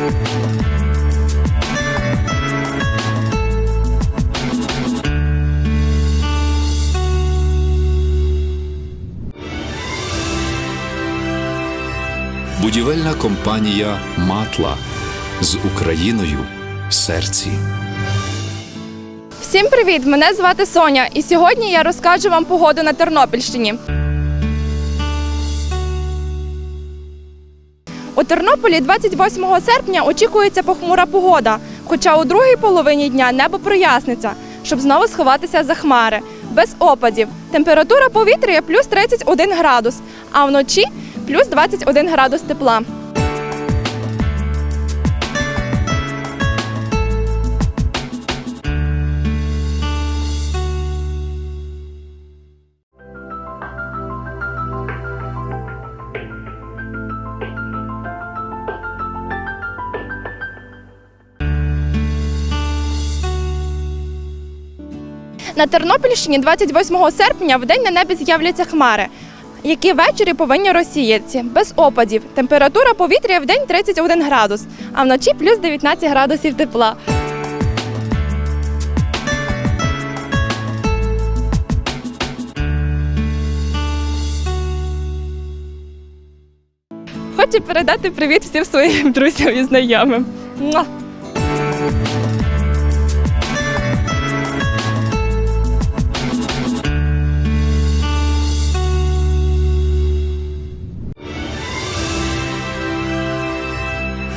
Будівельна компанія Матла з Україною в серці. Всім привіт! Мене звати Соня, і сьогодні я розкажу вам погоду на Тернопільщині. У Тернополі 28 серпня очікується похмура погода, хоча у другій половині дня небо проясниться, щоб знову сховатися за хмари, без опадів. Температура повітря плюс 31 градус, а вночі плюс 21 градус тепла. На Тернопільщині 28 серпня в день на небі з'являться хмари, які ввечері повинні розсіятися без опадів. Температура повітря в день 31 градус, а вночі плюс 19 градусів тепла. Хочу передати привіт всім своїм друзям і знайомим.